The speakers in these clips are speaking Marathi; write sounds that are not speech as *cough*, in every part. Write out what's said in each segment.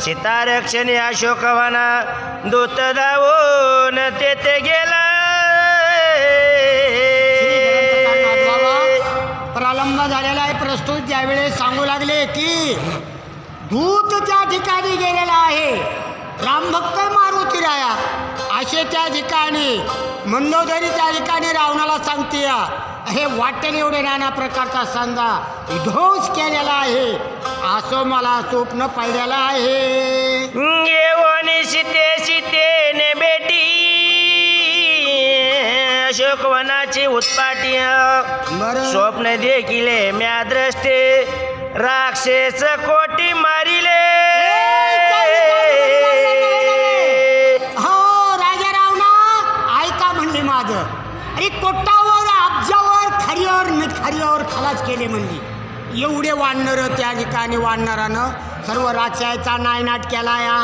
सीतारक्षणी अशोकवना दूत धावून तेथे गेला. प्रलंब झालेला आहे प्रस्तुत. ज्यावेळेस सांगू लागले की दूत त्या ठिकाणी गेलेला आहे. रामभक्त मारुती राया. असे त्या ठिकाणी मंदोदरी त्या ठिकाणी रावणाला सांगते हे वाटेल एवढे नाना प्रकारचा संधा विध्वंस केलेला आहे. असं मला स्वप्न पडलेलं आहे. घेऊन सीते सीतेने बेटी. अशोकवनाची उत्पाटी. बरं. स्वप्न देखिले म्या द्रष्टे राक्षस कोटी मारिले. केले म्हणली एवढे वानर त्या ठिकाणी वानरानं सर्व राक्षायचा नायनाट केला या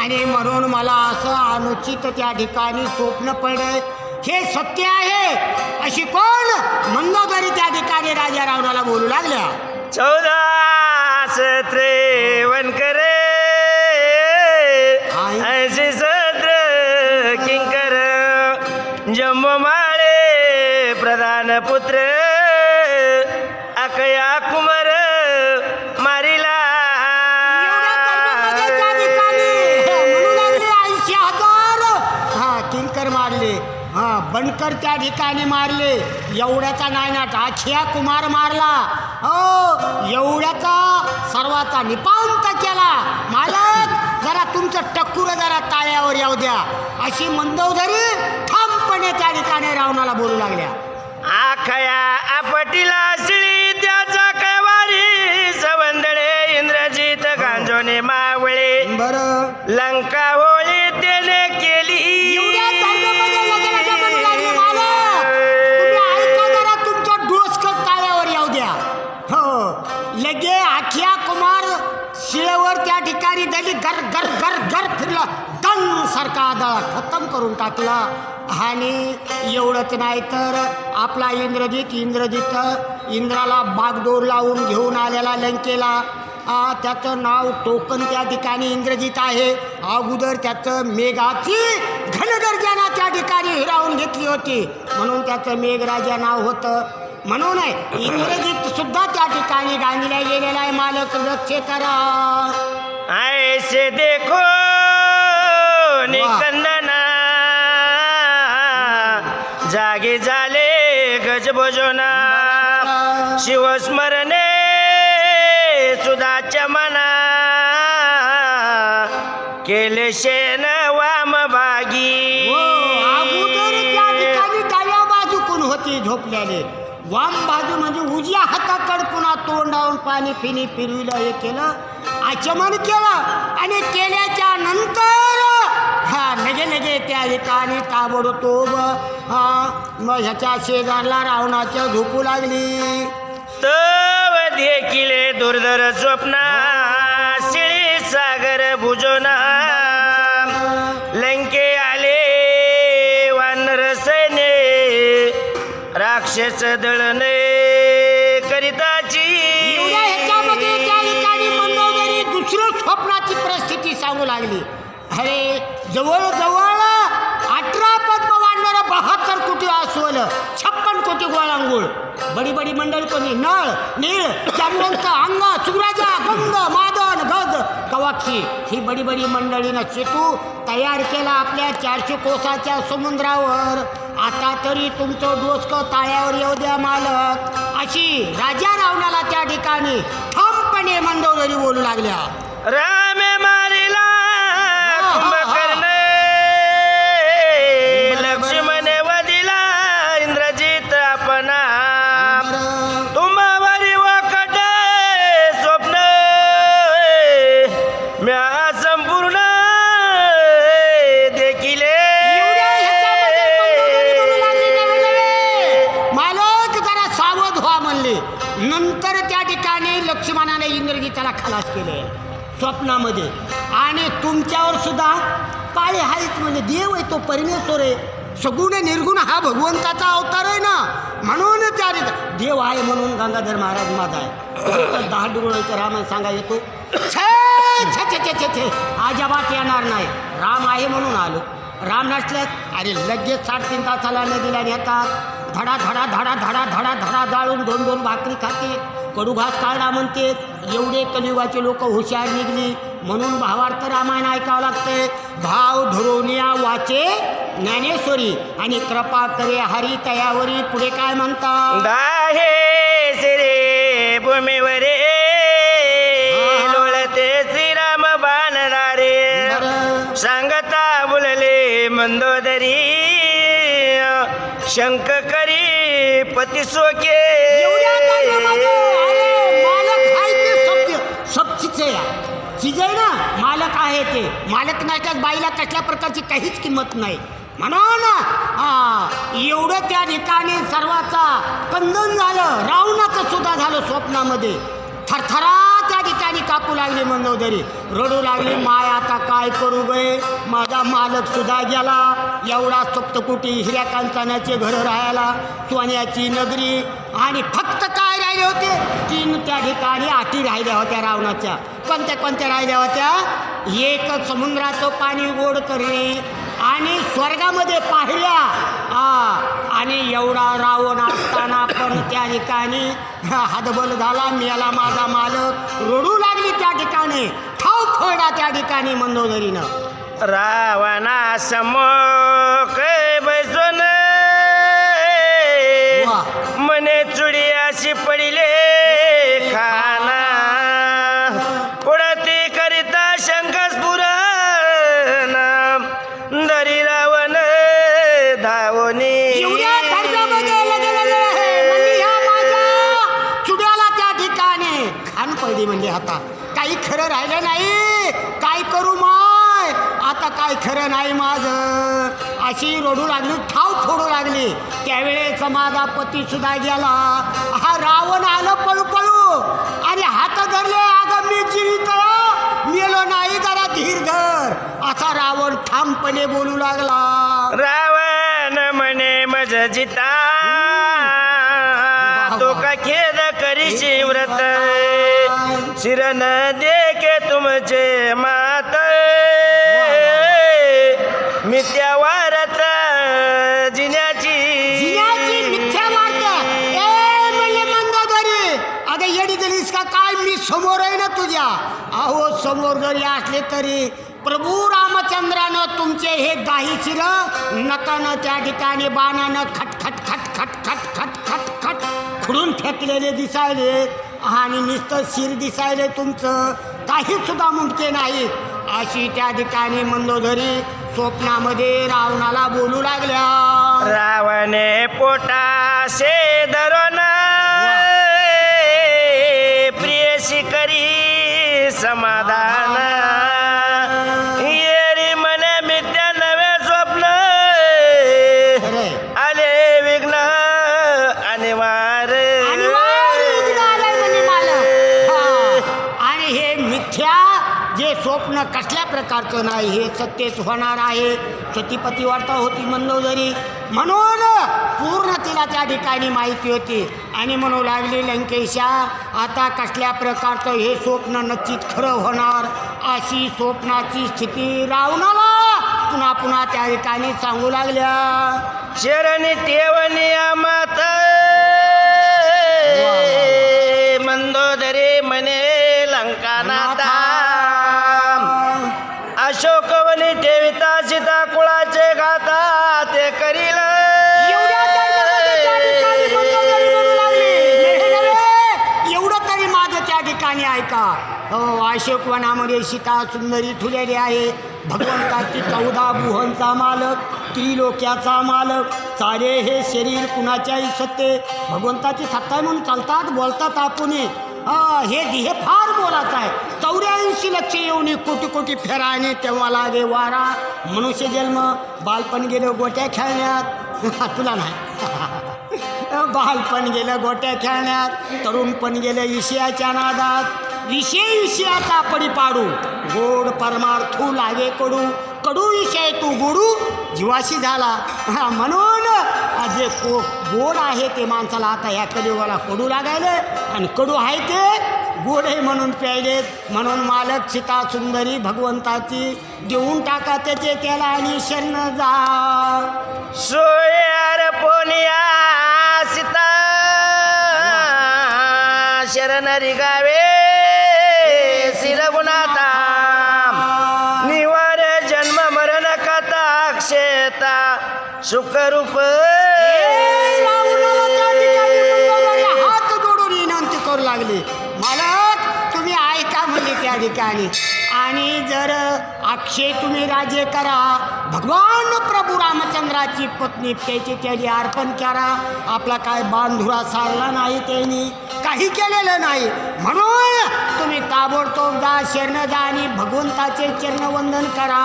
आणि म्हणून मला असं अनुचित त्या ठिकाणी स्वप्न पडले हे सत्य आहे. अशी कोण मंदोदरी त्या ठिकाणी राजा रावणाला बोलू लागल्या? चौदा त्रेवन करे अकया कुमार मारिला? ऐंशी हजार. हा किंकर मारले. हा बनकर त्या ठिकाणी मारले. एवढ्याचा नायनाट आखिया कुमार मारला. हो एवढ्याचा सर्वाचा निपांत केला. मालक जरा तुमचं टक्कुर जरा ताळ्यावर येऊ द्या. अशी मंदवधरी ठामपणे त्या ठिकाणी रावणाला बोलू लागल्या. आखया टाकला आणि एवढंच नाही तर आपला इंद्रजित इंद्रजित इंद्राला बागडोर लावून घेऊन आलेला लंकेला. आ, त्याचं नाव टोकन त्या ठिकाणी इंद्रजित आहे. अगोदर त्याचं मेघाची घनगर्जना त्या ठिकाणी हिरावून घेतली होती. म्हणून त्याचं मेघराजा नाव होतं. म्हणून आहे इंद्रजित सुद्धा त्या ठिकाणी गांधीला गेलेला आहे मालक लक्ष करा ऐसे देखो निकंदना जागे झाले गजबजोना शिवस्मरणे सुधाच्या मना. केले शेन वाम भागी हो, अगोदर त्या ठिकाणी डाव्या बाजूकून होती झोपलेले वाम बाजू म्हणजे उजव्या हाताकड पुन्हा तोंडावून पाणी पिणी फिरविलं हे केलं. आचमन केलं आणि केल्याच्यानंतर नजे नजे त्या ठिकाणी ताबडतोब. हा मग ह्याच्या शेजारला रावणाच्या झोपू लागली. तव देखील दुर्धर स्वप्ना शिळी सागर भुजोना. लंके आले वानर सैने राक्षस दळने जवळजवळ अठरा पद्म वाढणारं बहात्तर कोटी अस्वल छप्पन कोटी गोळांगुळ. बडी बडी मंडळी कोणी? नळ नीळ जांबवंत अंग सुराजा गंग मादन गज. कवाक्षी ही बडी बडी मंडळीनं सेतू तयार केला आपल्या चारशे कोसाच्या समुद्रावर. आता तरी तुमचं डोसकं ताळ्यावर येऊ द्या मालक. अशी राजा रावणाला त्या ठिकाणी ठामपणे मंदोदरी बोलू लागल्या. स्वप्नामध्ये. आणि तुमच्यावर सुद्धा काळे आहेच म्हणजे देव आहे तो परमेश्वर आहे. सगुण निर्गुण हा भगवंताचा अवतार आहे ना. म्हणून त्या देव आहे म्हणून गंगाधर महाराज माझा आहे. तर दहा डोळ्याचं रामायण सांगा येतो छे छे. अजाबात येणार नाही. राम आहे म्हणून आलो. राम नसल्यास अरे लगेच साडेतीन तासाला नदीला नेतात. धडा धडा धडा धडा धडा धडा जाळून दोन दोन भाकरी खाते. कडू घास काढा म्हणते एवढे कलियुगाचे लोक हुशार निघली म्हणून भावार्थ रामायण ऐकावं लागतंय. भाव धरोनिया वाचे ज्ञानेश्वरी आणि कृपा करे हरी तयावरी पुढे काय म्हणतात? दाहे सिरे भूमीवरे लोळते श्रीराम. सांगता बोलले मंदोदरी शंख करी पती सोके. एवढ्या अरे, मालक आहे ते सत्य. आहे आहे ना मालक आहे ते. मालक नाही बाईला कसल्या प्रकारची काहीच किंमत नाही. म्हणून हा एवढं त्या ठिकाणी सर्वाचा कंदन झालं. रावणाचं सुद्धा झालं स्वप्नामध्ये. थरथरा रडू लागली मंगवधरी रडू लागली माय आता काय करू गये माझा मालक सुद्धा गेला. एवढा सप्तकुटी हिऱ्या कांचनाचे घर राहायला सोन्याची नगरी. आणि फक्त काय राहिले होते? तीन त्या ठिकाणी अटी राहिल्या होत्या रावणाच्या. कोणत्या कोणत्या राहिल्या होत्या? एक समुद्राचं पाणी गोड करणे आणि स्वर्गामध्ये पाहिल्या. आणि एवढा रावण असताना पण त्या ठिकाणी हातबल झाला. मेला माझा मालक. रडू लागली त्या ठिकाणी. ठाव खोडा त्या ठिकाणी मंदोदरीनं रावणा समोर खरं राहिलं नाही. काय करू माय? आता काय खरं नाही माझं. अशी रडू लागली ठाव फोडू लागली. त्यावेळेस माझा पती सुद्धा गेला. हा राव समोर आहे ना तुझ्या? अहो समोर जरी असले तरी प्रभू रामचंद्रानं तुमचे हे दाही शिर नकानं त्या ठिकाणी बाणानं खट खट खट खट खट खट खट खट खुडून फेकलेले दिसायले आणि नुसतं शिर दिसायले तुमचं. काही सुद्धा मुमके नाही. अशी त्या ठिकाणी मंदोदरी स्वप्नामध्ये रावणाला बोलू लागल्या. रावणे पोटाशे दरो नाही हे सत्यच होणार आहे. सतीपती वार्ता होती म्हणलो जरी. म्हणून पूर्ण तिला त्या ठिकाणी माहिती होती. आणि म्हणू लागली लंकेशा आता कसल्या प्रकारचं हे स्वप्न नक्कीच खरं होणार? अशी स्वप्नाची स्थिती रावणाला पुन्हा पुन्हा त्या ठिकाणी सांगू लागल्या. शरणी देवनिया माता एवढं तरी माझं त्या ठिकाणी ऐका. हो अशोक वनामध्ये सीता सुंदरी ठुलेली आहे. भगवंताची चौदा बुहांचा मालक त्रिलोक्याचा मालक. सारे हे शरीर कुणाच्याही सत्ते. भगवंताची सत्ता आहे म्हणून चालतात बोलतात आपण हे हे फार बोलाचं आहे. चौऱ्याऐंशी लक्ष येऊन कोटी कोटी फेराने तेव्हा लागे वारा. मनुष्य जन्म बालपण गेलं गोट्या खेळण्यात. तुला नाही. *laughs* बालपण गेलं गोट्या खेळण्यात तरुणपण गेलं इशियाच्या नादात. विषय विषयाचा पडी पाडू. गोड परमार्थू लागे कडू. कडू विषय तू गोडू. जीवाशी झाला. हा, म्हणून जे को गोड आहे ते माणसाला आता ह्या कलियुगाला कडू लागायले. आणि कडू आहे ते गोड आहे म्हणून प्यायले. म्हणून मालक सीता सुंदरी भगवंताची देऊन टाका त्याचे त्याला आणि शरण जा. सोयर पोनिया सीता. शरणरी गावे शिरगुणाता निवार जन्म मरण कथा क्षेता सुखरूप ठिकाणी आणि जर अक्षय तुम्ही राजे करा भगवान प्रभू रामचंद्राची पत्नी त्याची त्याने अर्पण करा. आपला काय बांधुरा सारला नाही त्यांनी काही केलेलं नाही. म्हणून तुम्ही ताबडतोब जा शरण जा आणि भगवंताचे चरणवंदन करा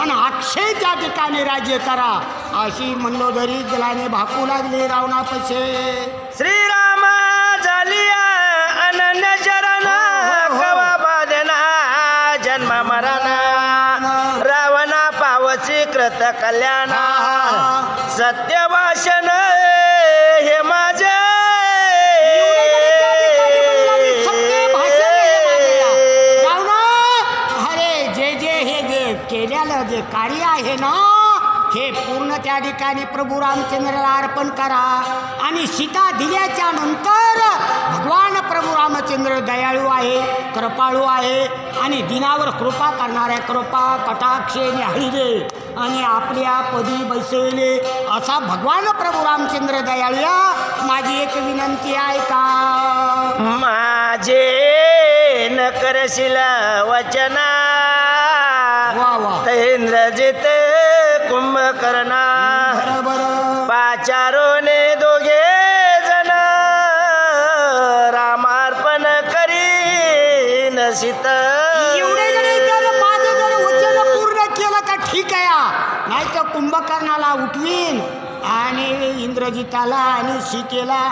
आणि अक्षय त्या ठिकाणी राज्य करा. अशी मंदोदरी जलाने भाकू लागली रावणापशे. श्रीराम! कल्याण सत्य भाषण हे माझे. अरे जे जे हे जे केलेलं जे कार्य आहे ना हे पूर्ण त्या ठिकाणी प्रभू रामचंद्राला अर्पण करा. आणि सीता दिल्याच्या नंतर भगवान रामचंद्र दयाळू आहे कृपाळू आहे आणि दिनावर कृपा करणाऱ्या कृपा कटाक्षे हळीले आणि आपल्या पदी बैसविले असा भगवान प्रभू रामचंद्र दयाळूया माझी एक विनंती आहे का? माझे न करशील वचना वा वा. इंद्रजित कुंभकर्णा बरोबर. एवढे जरी जर माझं जर वचन पूर्ण केलं तर ठीक आहे. नाही तर कुंभकर्णाला उठवीन आणि इंद्रजिताला आणि सीतेला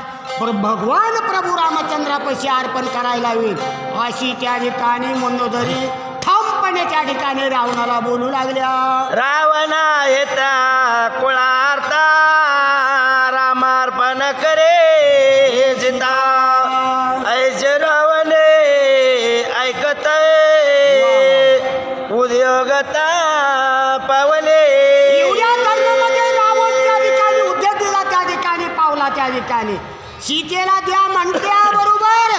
पर भगवान प्रभू रामचंद्रापाशी अर्पण करायला होईल अशी त्या ठिकाणी मंदोदरी ठामपणे त्या ठिकाणी रावणाला बोलू लागल्या. रावणा येता कुळार्था रामार्पण करे जिता. ऐज उद्योगता पावले. एवढ्या कर्मामध्ये रावण त्या ठिकाणी उद्योग दिला त्या ठिकाणी पावला त्या ठिकाणी. सीतेला द्या म्हणत्या बरोबर.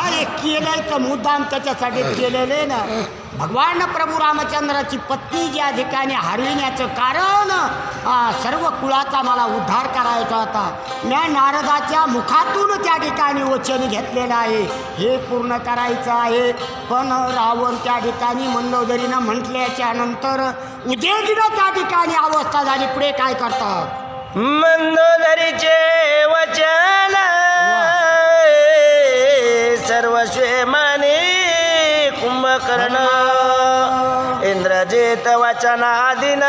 अरे केलंय तर मुद्दाम त्याच्यासाठी केलेलं आहे ना. भगवान प्रभू रामचंद्राची पत्नी ज्या ठिकाणी हरविण्याचं कारण सर्व कुळाचा मला उद्धार करायचा होता. मी नारदाच्या मुखातून त्या ठिकाणी वचन घेतलेलं आहे. हे पूर्ण करायचं आहे. पण रावण त्या ठिकाणी मंदोदरीनं म्हटल्याच्या नंतर उद्योगीनं त्या ठिकाणी अवस्था झाली. पुढे काय करतात? मंदोदरीचे वचन सर्वस्वे माने कुंभकर्ण इंद्रजित वचनादिन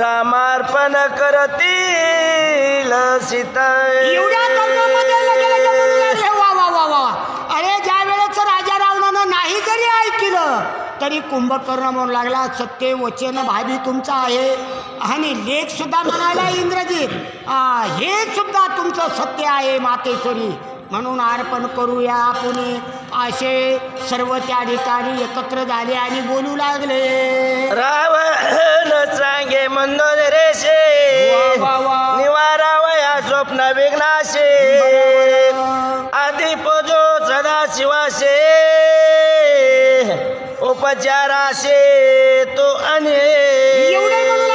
रामार्पण करतील सीता वा वा वा अरे ज्या वेळेस राजा रावणानं नाही जरी ऐकलं तरी कुंभकर्ण म्हणू लागला सत्य वचन भावी तुमचं आहे. आणि लेख सुद्धा म्हणाला इंद्रजीत हे सुद्धा तुमचं सत्य आहे मातेश्वरी. म्हणून अर्पण करूया आपण असे सर्व त्या ठिकाणी एकत्र झाले आणि बोलू लागले. रावण सांगे वा, वा. निवारावया स्वप्न विघ्नाशे. आधी पोजो सदा शिवाशे उपचाराशे तो अने म्हणून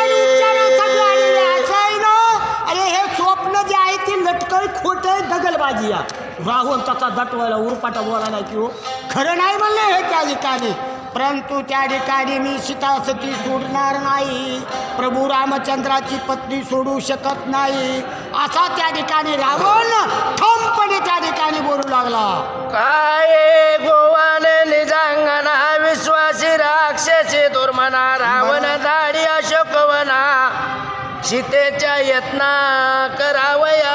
अरे हे स्वप्न जे आहे ते लटकळ खोट दगलबाजी या राहुल त्याचा दटवायला उरपाटा बोलायला की हो खरं नाही म्हणले हे त्या ठिकाणी. परंतु त्या ठिकाणी मी सीतासती सोडणार नाही. प्रभू रामचंद्राची पत्नी सोडू शकत नाही. असा त्या ठिकाणी रावण ठामपणे त्या ठिकाणी बोलू लागला. काय गोवान निजांगना विश्वासी राक्षसी दुर्मना रावण दाढी अशोकवना. सीतेच्या यत्ना करावया.